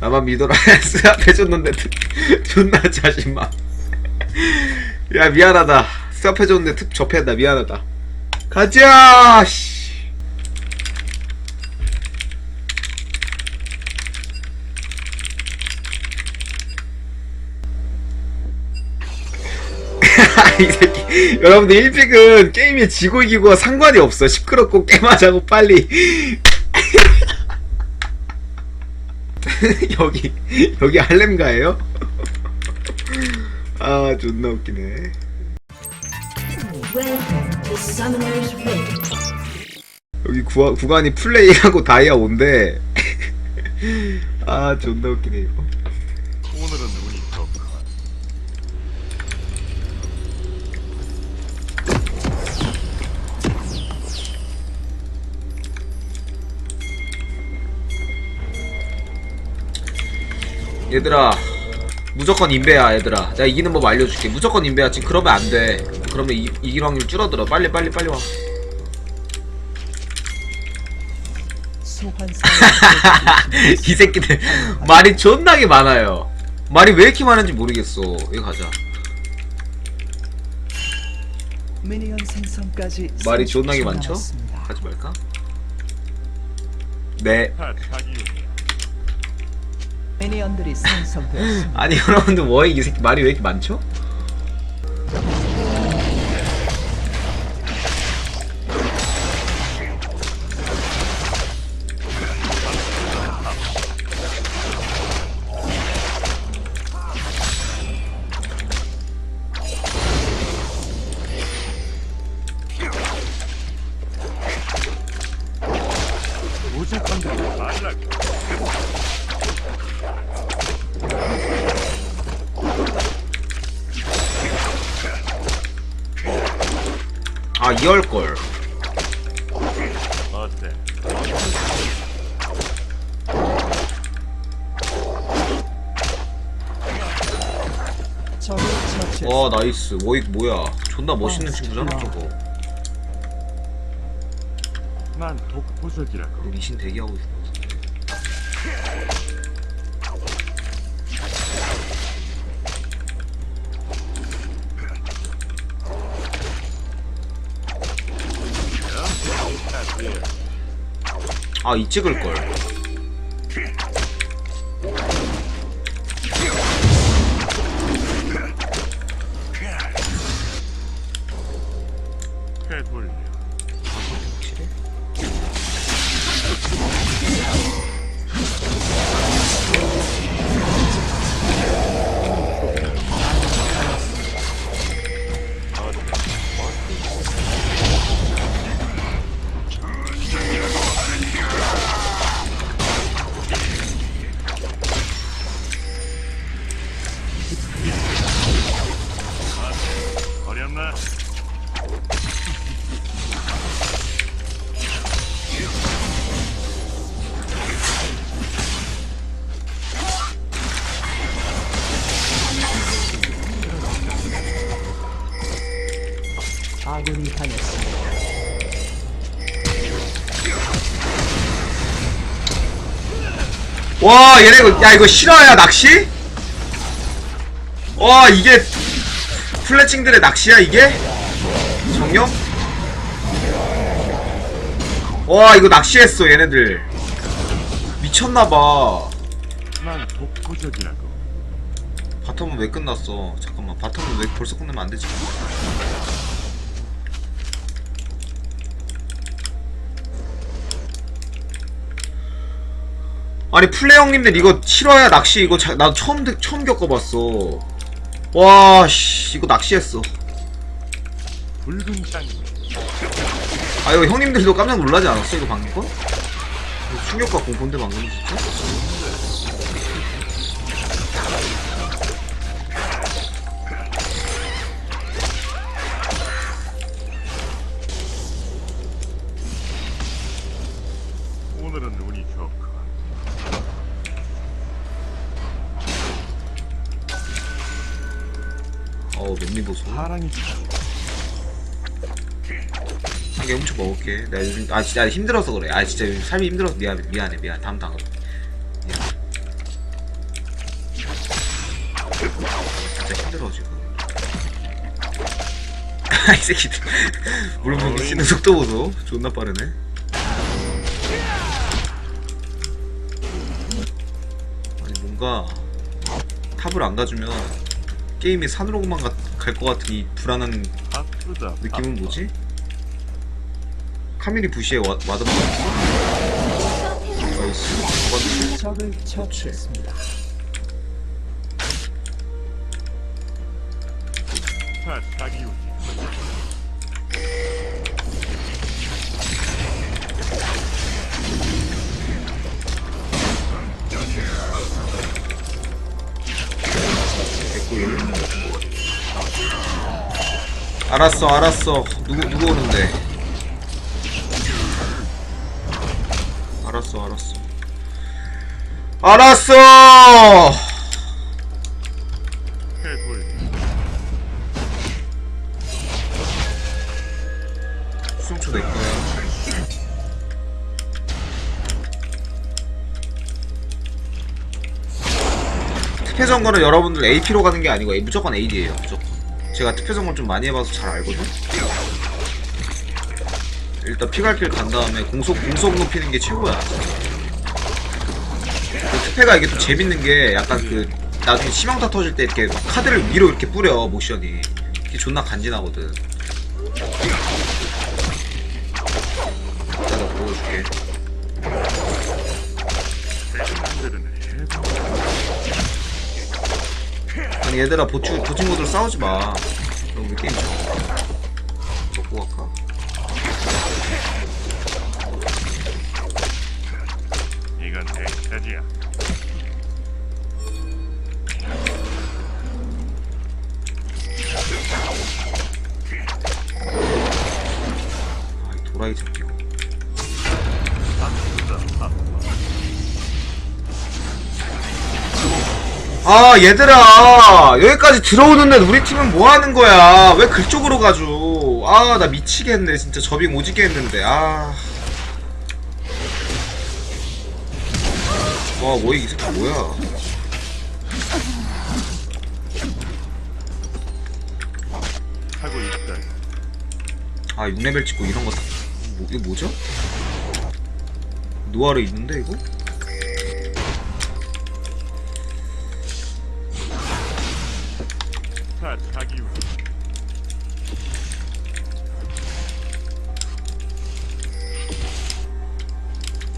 나만 믿어라 스왑 해줬는데 존나 자신만. 야 미안하다. 스왑 해줬는데 특 접했다. 미안하다. 가자 씨. 이 새끼. 여러분들 1픽은 게임에 지고 이기고가 상관이 없어. 시끄럽고 게임하자고 빨리 여기 여기 할렘가예요? 아 존나 웃기네. 여기 구가, 구간이 플레이하고 다이아 온데 아 존나 웃기네 이거 얘들아 무조건 인베야 얘들아. 내가 이기는 법 알려줄게. 무조건 인베야. 지금 그러면 안돼. 그러면 이, 이길 확률 줄어들어. 빨리 빨리 빨리 와. 이 새끼들 말이 존나게 많아요. 말이 왜 이렇게 많은지 모르겠어. 여기 가자. 말이 30초 존나게 많죠? 가지 말까? 네 미니언들이 생성되었습니다. 아니 여러분들 뭐이 이 새끼 말이 왜 이렇게 많죠? 아 이럴걸. 어때? 와 나이스. 워익 뭐야? 존나 멋있는 친구잖아 저거. 난 독보적이라고. 리신 대기하고 있어 아이 찍을걸 와 얘네 이거 야 이거 실화야 낚시? 와 이게 플래칭들의 낚시야 이게? 정령? 와 이거 낚시했어 얘네들 미쳤나봐 난 독보적이라고. 바텀은 왜 끝났어 잠깐만 바텀은 왜 벌써 끝내면 안되지 아니 플레이 형님들 이거 실화야 낚시 이거 자, 나 처음 듣- 처음 겪어봤어 와 씨 이거 낚시했어 붉은 땅이 아 이거 형님들도 깜짝 놀라지 않았어 이거 방금 거? 이거 충격과 공포인데 방금 진짜? 오늘은 운이 좋군. 맵니 보소. 파랑이 자기 엄청 먹을게. 나 요즘 아 진짜 힘들어서 그래. 아 진짜 요즘 삶이 힘들어서 미안해 미안해 미안해. 다음 다음 미안. 진짜 힘들어 지금. 아이 새끼들. 물어보기 쓰는 속도 보소. 존나 빠르네. 아니 뭔가 탑을 안 가주면 게임이 산으로만 갔다 갈것 같은 이 불안한 바쁘다. 느낌은 뭐지? 카밀이 부시에 와, 와드 맞았어? 나이스 잡았는데 적을 처치했습니다. 알았어 알았어. 누구 누구 오는데? 알았어 알았어. 알았어. 수송초 내 거야 특혜 점거는 여러분들 AP로 가는 게 아니고 무조건 AD에요 무조건 제가 특혜 점거 좀 많이 해봐서 잘 알거든? 일단 피갈길 간 다음에 공속 공속 높이는 게 최고야. 그 특혜가 이게 또 재밌는 게 약간 그 나중에 치명타 터질 때 이렇게 막 카드를 위로 이렇게 뿌려 모션이. 이게 존나 간지나거든. 내가 보여줄게 아니 얘들아 보충 보충모들 싸우지 마. 우리 게임 져. 아 얘들아 여기까지 들어오는데 우리 팀은 뭐 하는 거야? 왜 그쪽으로 가죠? 아 나 미치겠네 진짜 저빙 오지게 했는데 아. 와 뭐이 새끼 뭐야? 하고 있다. 아 6레벨 찍고 이런 거 다, 뭐, 이거 뭐죠? 노아르 있는데 이거?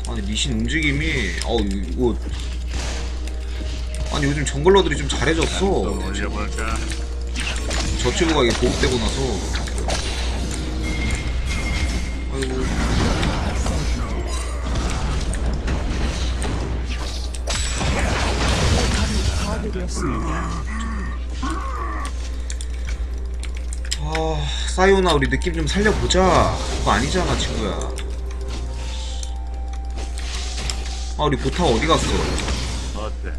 아니 리신 움직임이 어우 이거 아니 요즘 정글러들이 좀또 잘해졌어 올려볼까? 저치구가 이게 보급되고 나서 아이고 파괴되었습니다. 사이오나 우리 느낌 좀 살려보자 그거 아니잖아 친구야 아 우리 보타 어디 갔어 어때?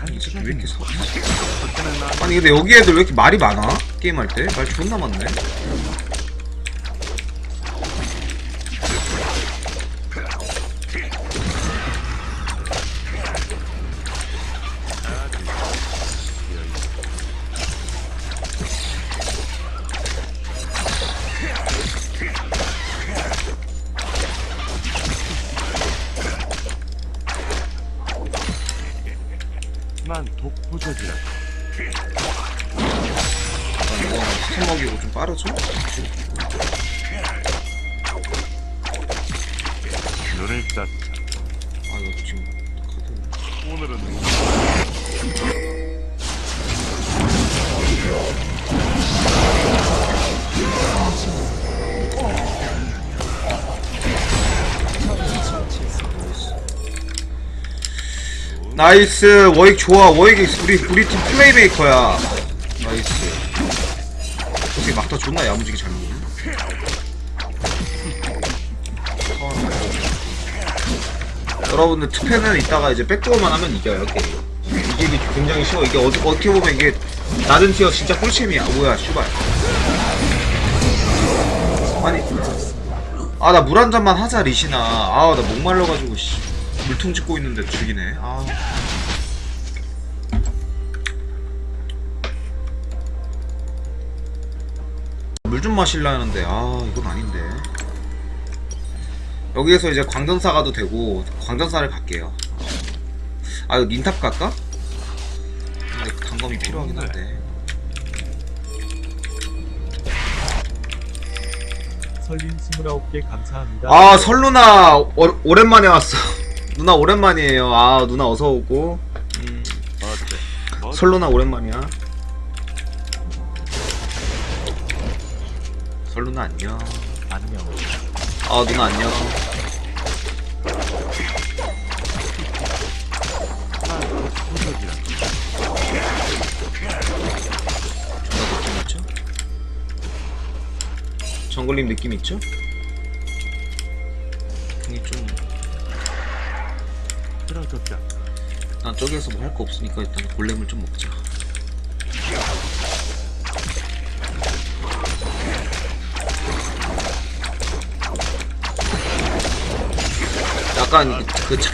아니 이 새끼 왜 이렇게 나 아니 근데 여기 애들 왜 이렇게 말이 많아? 게임할 때? 말 존나 많네 눈을 땄다. 아 이거 지금 카드 오늘은 나이스. 워익 좋아. 워익이 우리 우리 팀 플레이메이커야. 나이스. 어떻게 막타 존나? 야무지게 잘 먹네 여러분들 투패는 이따가 이제 백도어만 하면 이겨요 게임. 이기기 굉장히 쉬워. 이게 어디, 어떻게 보면 이게 낮은 티어 진짜 꿀챔이야. 뭐야 슈발. 아니 아 나 물 한 잔만 하자 리시나. 아 나 목말라가지고 씨. 물통 짚고 있는데 죽이네. 아. 물 좀 마실라 하는데 아 이건 아닌데 여기에서 이제 광전사 가도 되고 광전사를 갈게요. 아 이거 닌탑 갈까? 근데 그 단검이 필요하긴 한데. 설린 29개 감사합니다. 아 설루나 오, 오랜만에 왔어. 누나 오랜만이에요. 아 누나 어서 오고. 음, 설루나 오랜만이야. 설루나 안녕. 안녕. 아 누나 안녕 정글님 느낌 있죠? 이게 좀 쓰러졌다. 난 저기에서 뭐 할 거 없으니까 일단 골렘을 좀 먹자. 약간 그, 차,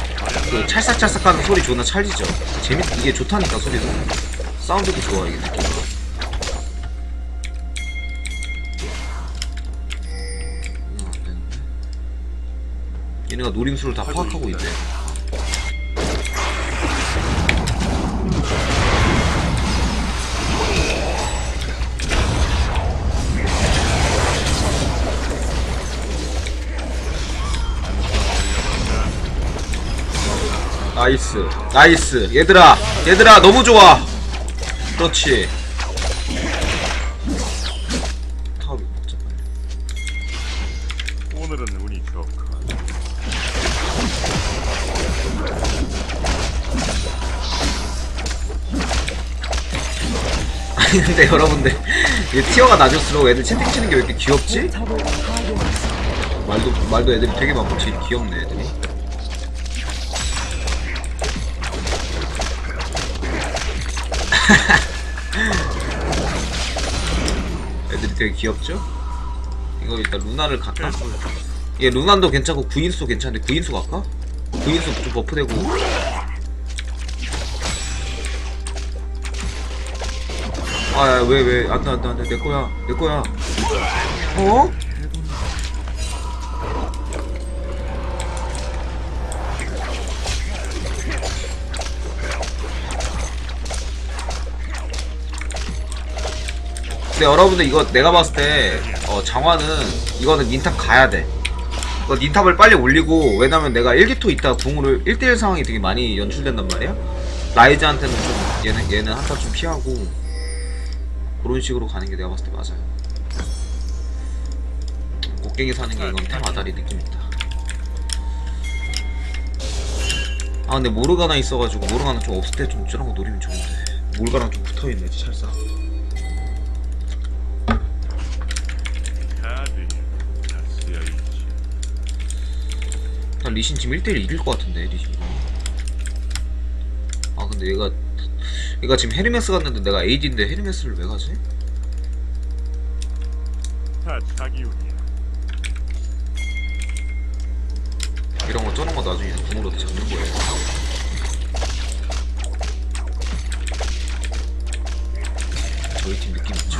그 찰싹찰싹하는 소리 존나 찰지죠. 재밌 이게 좋다니까 소리도. 사운드도 좋아 이게 느낌. 얘네가 노림수를 다 파악하고 있네. 나이스 나이스. 얘들아 얘들아 너무 좋아. 그렇지 아니 근데 여러분들 티어가 낮을수록 애들 채팅 치는 게 왜 이렇게 귀엽지? 말도 말도 애들이 되게 많고 되게 귀엽네 애들이 애들이 되게 귀엽죠? 이거 일단 루나를 갈까? 얘 루난도 괜찮고 구인수 괜찮은데 구인수 갈까? 구인수 좀 버프되고 아야 왜왜 안돼 안돼 안돼 내 거야 내 거야 어? 근데 여러분들 이거 내가 봤을 때 어, 장화는 이거는 닌탑 가야 돼. 이거 닌탑을 빨리 올리고 왜냐면 내가 1기토 있다 궁을 1대1 상황이 되게 많이 연출된단 말이야. 라이즈한테는 좀 얘는 얘는 한타 좀 피하고 그런 식으로 가는 게 내가 봤을 때 맞아요. 곡괭이 사는 게 이건 템 아다리 느낌 있다. 아 근데 모르가나 있어가지고 모르가나 좀 없을 때 좀 저런 거 노리면 좋은데 모르가랑 좀 붙어있네. 난 리신 지금 1대1 이길 것 같은데 리신 이거 아 근데 얘가 얘가 지금 헤르메스 갔는데 내가 AD인데 헤르메스를 왜 가지? 이런 거 저런 거 나중에 궁으로 잡는 거예요 저희 팀 느낌 있죠?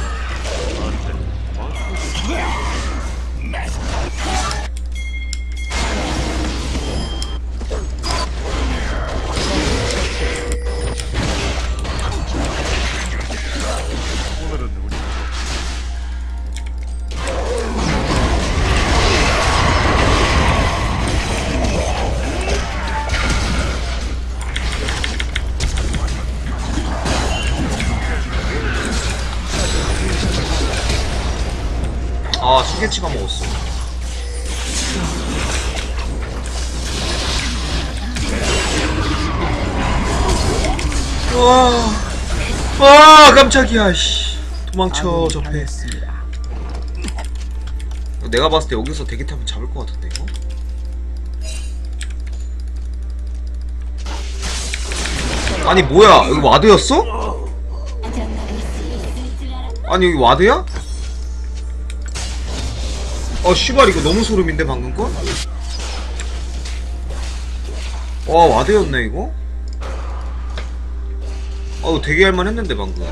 깜짝이야 씨 도망쳐 저패 당했습니다. 내가 봤을 때 여기서 대기 타면 잡을 것 같은데 이거? 아니 뭐야 여기 와드였어? 아니 여기 와드야? 어 씨발 이거 너무 소름인데 방금 건? 와 와드였네 이거? 어우 되게 할만 했는데 방금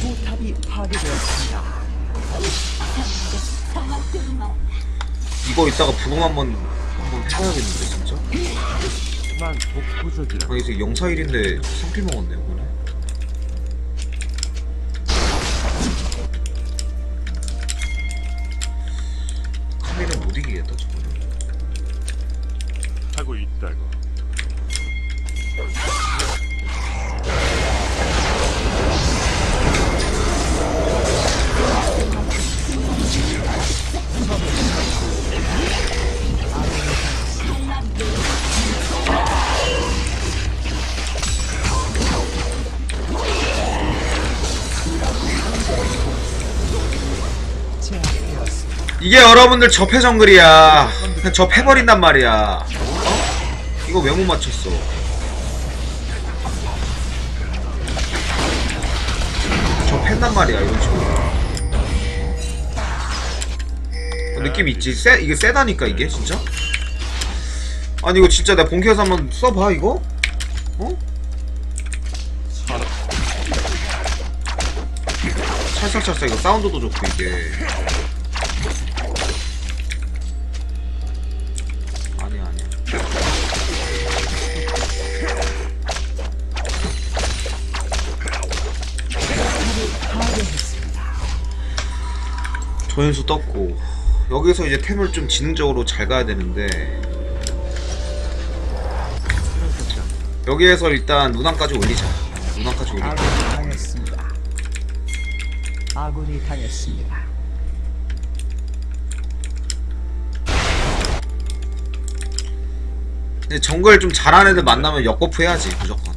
포탑이 파괴되었습니다. 이거 이따가 부금 한번 한번 해봐야겠는데 진짜? 난 독보적이라. 아니 이제 영사 일인데 상필 먹었네 오늘 이게 여러분들 접해 정글이야 그냥 접해버린단 말이야 어? 이거 왜 못 맞췄어 접했단 말이야 이런 식으로 어, 느낌 있지? 세, 이게 세다니까 이게 진짜? 아니 이거 진짜 내가 본캐에서 한번 써봐 이거? 어? 찰싹찰싹 이거 사운드도 좋고 이게 조연수 떴고 여기서 이제 템을 좀 지능적으로 잘 가야 되는데 여기에서 일단 루난까지 올리자 루난까지 올리자 아군이 당했습니다. 아군이 당했습니다. 근데 정글 좀 잘하는 애들 만나면 역버프 해야지 무조건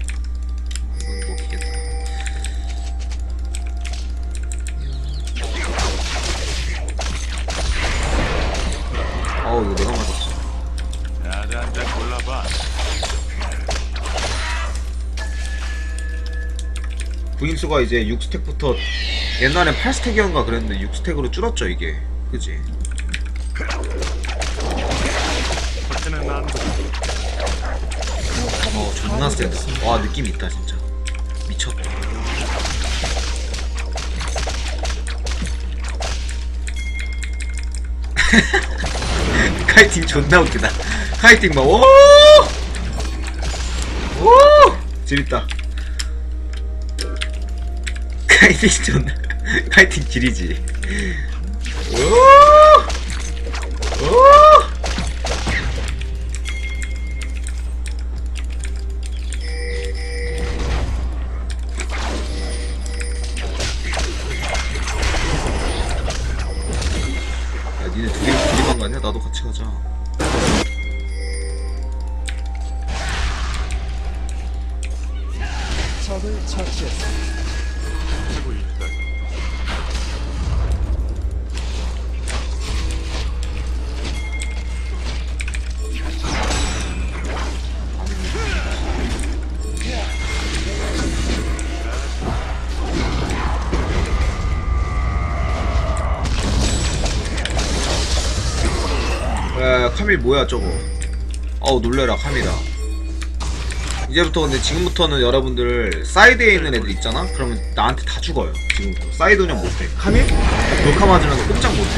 부인수가 이제 6스택부터 옛날엔 8스택이었는가 그랬는데 6스택으로 줄었죠 이게. 그지? 어 존나 세다. 와 느낌 있다 진짜. 미쳤다. 카이팅 존나 웃기다. 카이팅 막 오! 오! 재밌다 카이팅 존나 카이팅 지리지 카밀 뭐야 저거? 어우 놀래라 카밀아 이제부터 근데 지금부터는 여러분들 사이드에 있는 애들 있잖아? 그러면 나한테 다 죽어요 지금부터. 사이드 운영 못해. 카밀? 녹화 맞으면 꼼짝 못해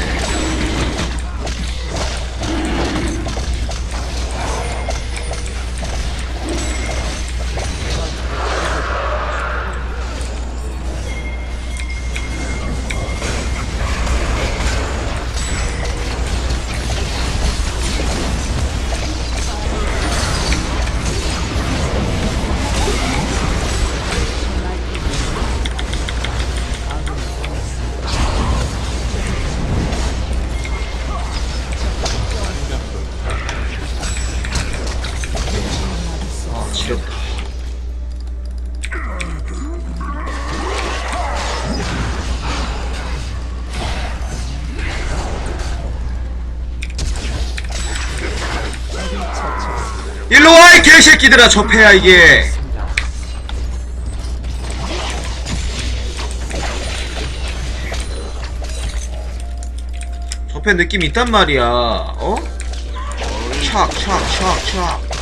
개새끼들아 접해야 이게. 저패 느낌이 있단 말이야. 어? 촥촥촥촥.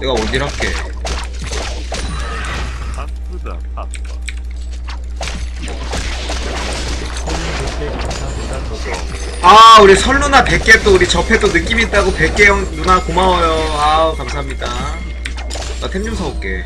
내가 할게 아 우리 설 누나 100개 또 우리 접해 또 느낌 있다고 100개 형 누나 고마워요. 아우 감사합니다. 나 템 좀 사올게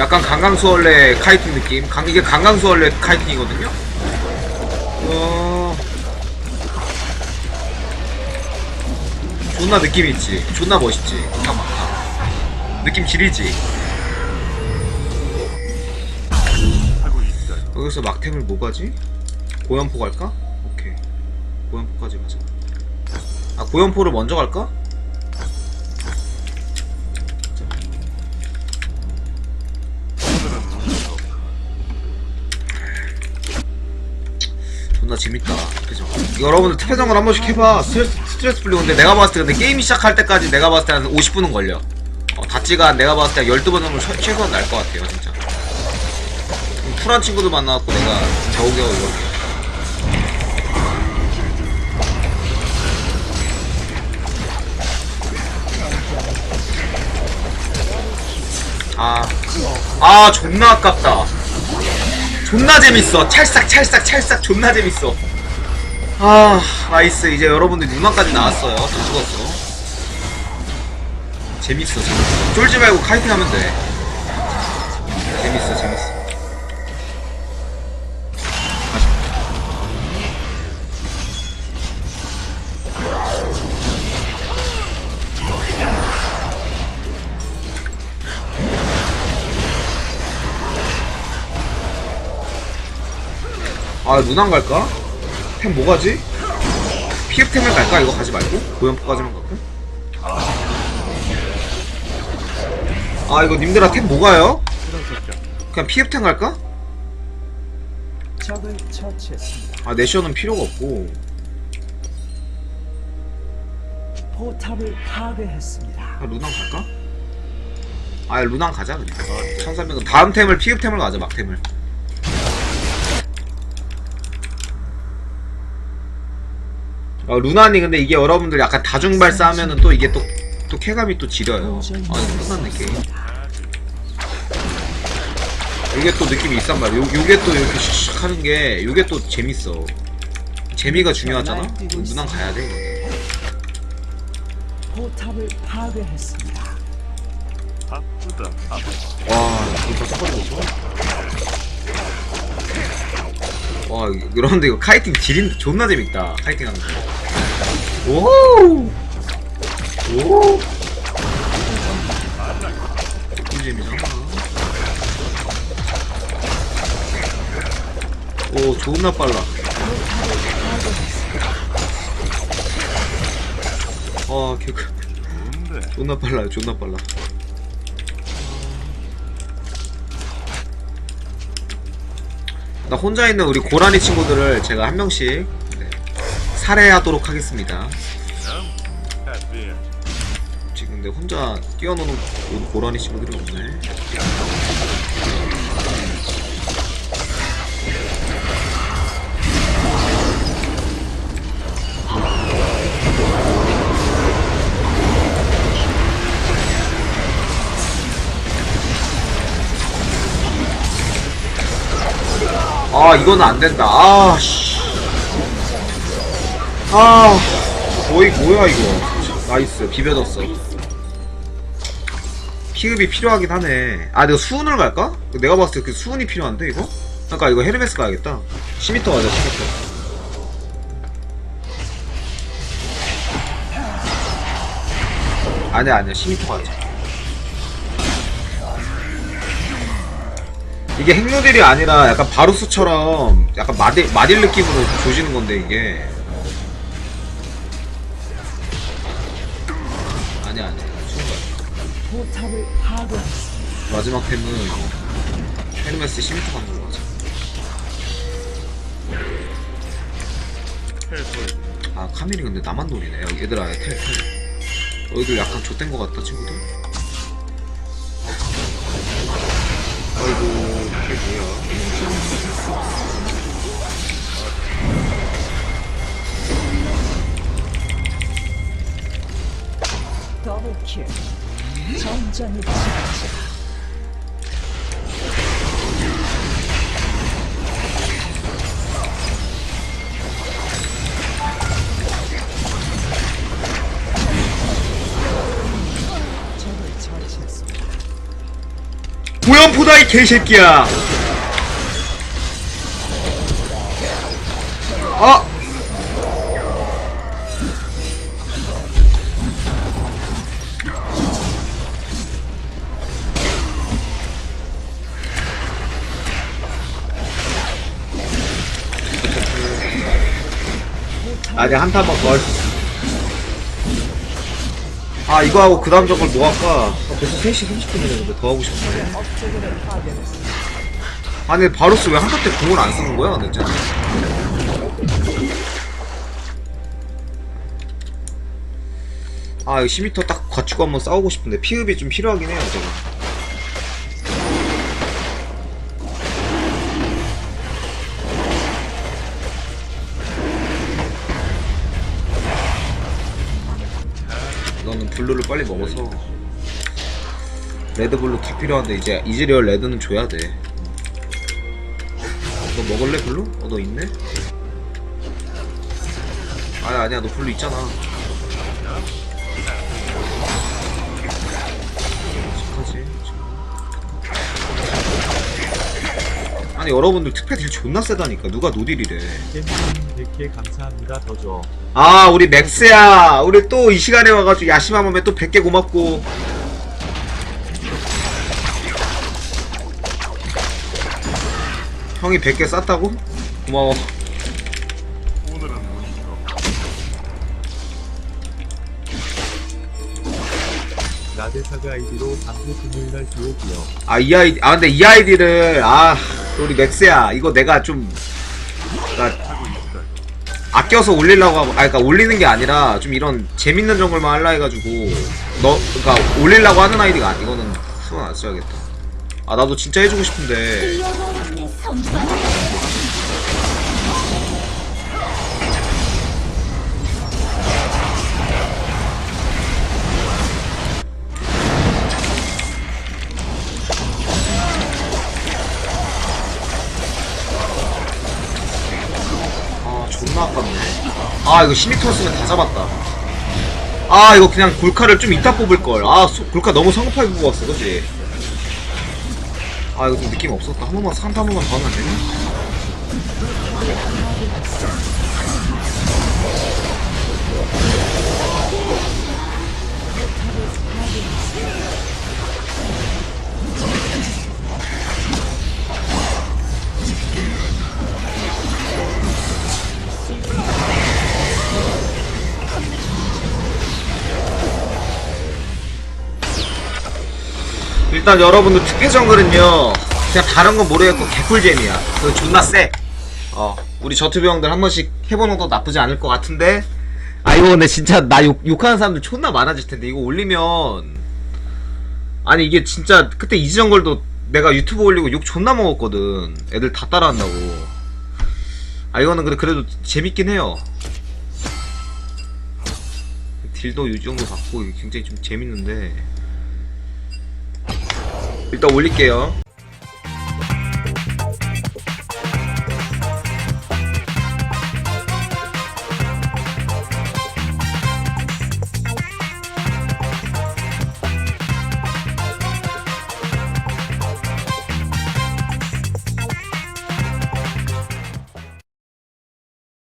약간 강강수월래 카이팅 느낌 강, 이게 강강수월래 카이팅이거든요 어... 존나 느낌 있지 존나 멋있지 잠깐만 느낌 지리지. 여기서 막템을 뭐 가지? 고연포 갈까? 오케이 고연포까지 가자 아 고연포를 먼저 갈까? 재밌다. 그죠? 여러분들 특혜정을 한 번씩 해봐. 스트레스, 스트레스 풀리고 근데 내가 봤을 때 근데 게임이 시작할 때까지 내가 봤을 때 한 50분은 걸려. 어, 다찌가 내가 봤을 때 12번 정도 최- 최소한 날 것 같아요 진짜. 쿨한 친구들 만나갖고 내가 겨우겨우 이렇게. 아, 아 존나 아깝다 존나 재밌어. 찰싹 찰싹 찰싹 존나 재밌어. 아 나이스 이제 여러분들 6만까지 나왔어요. 다 죽었어. 재밌어 재밌어. 쫄지 말고 카이팅 하면 돼. 재밌어 재밌어 아 누난 갈까? 템 뭐 가지? 피흡템을 갈까? 이거 가지 말고? 고연포까지만 갈까? 아 이거 님들아 템 뭐 가요? 그냥 피흡템 갈까? 아 내셔는 필요가 없고 포탑을 파괴했습니다. 아 루난 갈까? 아 루난 가자 그냥 1300은 다음 템을 피흡템을 가자 막템을 아 루난이 근데 이게 여러분들 약간 다중발사 하면은 또 이게 또, 또 쾌감이 또 지려요. 아 이거 끝났네 게임. 요게 또 느낌이 있단 말이야. 요, 요게 또 이렇게 슉슉 하는 게 요게 또 재밌어. 재미가 중요하잖아? 루난 가야 돼. 이거는 포탑을 파괴했습니다. 바쁘다. 와, 진짜 섞어지고 있어. 와, 여러분들 이거 카이팅 딜인 존나 재밌다. 카이팅 하는 거. 오! 오! 꿀잼이잖아. 오, 존나 빨라. 아, 개, 좋은데. 존나 빨라요, 존나 빨라. 나 혼자 있는 우리 고라니 친구들을 제가 한 명씩 네, 살해하도록 하겠습니다. 지금 근데 혼자 뛰어노는 고라니 친구들이 없네. 아 이거는 안 된다. 아 씨. 아 거의 뭐야 이거. 나이스 비벼졌어. 피흡이 필요하긴 하네. 아 내가 수은을 갈까? 내가 봤을 때 그 수은이 필요한데 이거? 그러니까 이거 헤르메스 가야겠다. 10m 가자 10m. 아니야 아니야 10m 가자. 이게 핵노딜이 아니라 약간 바루스처럼 약간 마딜, 마딜 느낌으로 조지는 건데 이게. 아니야 아니야. 순간. 마지막 템은 헤르메스 10m 간 걸로 하자. 해설 아 카밀이 근데 나만 노리네. 얘들아 텔 텔. 너희들 약간 좆된 것 같다 친구들 지배자. 적을 처치했습니다. 고연포다 이 개새끼야 아 아직 한타 한번 수 있어. 아, 이거 하고 그 다음 저걸 뭐 할까? 아, 벌써 3시 30분 됐는데 더 하고. 업적을 파괴했습니다. 아니, 바로스 왜 한타 때 공을 안 쓰는 거야? 진짜. 아, 이거 10m 딱 갖추고 한번 싸우고 싶은데 피흡이 좀 필요하긴 해요, 저거. 빨리 먹어서 레드블루 다 필요한데 이제 이즈리얼 레드는 줘야 돼. 너 먹을래 블루? 어 너 있네? 아니 아니야 너 블루 있잖아. 아니 여러분들 특패 딜 존나 세다니까 누가 노딜이래. 100개 감사합니다. 더줘. 아 우리 맥스야 우리 또 이 시간에 와가지고 야심한 몸에 또 100개 고맙고 형이 100개 쌌다고? 고마워 사가 아이디로 방구 금요일날 주옥이요. 아 이 아이디 아 근데 이 아이디를 아 우리 맥스야 이거 내가 좀 그러니까 있다. 아껴서 올리려고 하고 아 그러니까 올리는 게 아니라 좀 이런 재밌는 정글만 할라 해가지고 너 그러니까 올리려고 하는 아이디가 아니 이거는 수건 안 써야겠다 아 나도 진짜 해주고 싶은데 아 이거 12턴 으면다 잡았다. 아 이거 그냥 골카를 좀 이따 뽑을걸. 아 소- 골카 너무 성급하게 뽑았어 그지? 아 이거 좀 느낌 없었다. 한 번만 산타 한 번만 더 하면 안 되냐? 일단 여러분들 특혜 정글은요 그냥 다른 건 모르겠고 개꿀잼이야. 그거 존나 쎄. 어, 우리 저투비 형들 한 번씩 해보는 것도 나쁘지 않을 것 같은데. 아 이거 근데 진짜 나 욕, 욕하는 사람들 존나 많아질 텐데. 이거 올리면. 아니 이게 진짜 그때 이지정글도 내가 유튜브 올리고 욕 존나 먹었거든. 애들 다 따라한다고. 아 이거는 그래, 그래도 재밌긴 해요. 딜도 이 정도 받고 굉장히 좀 재밌는데 일단 올릴게요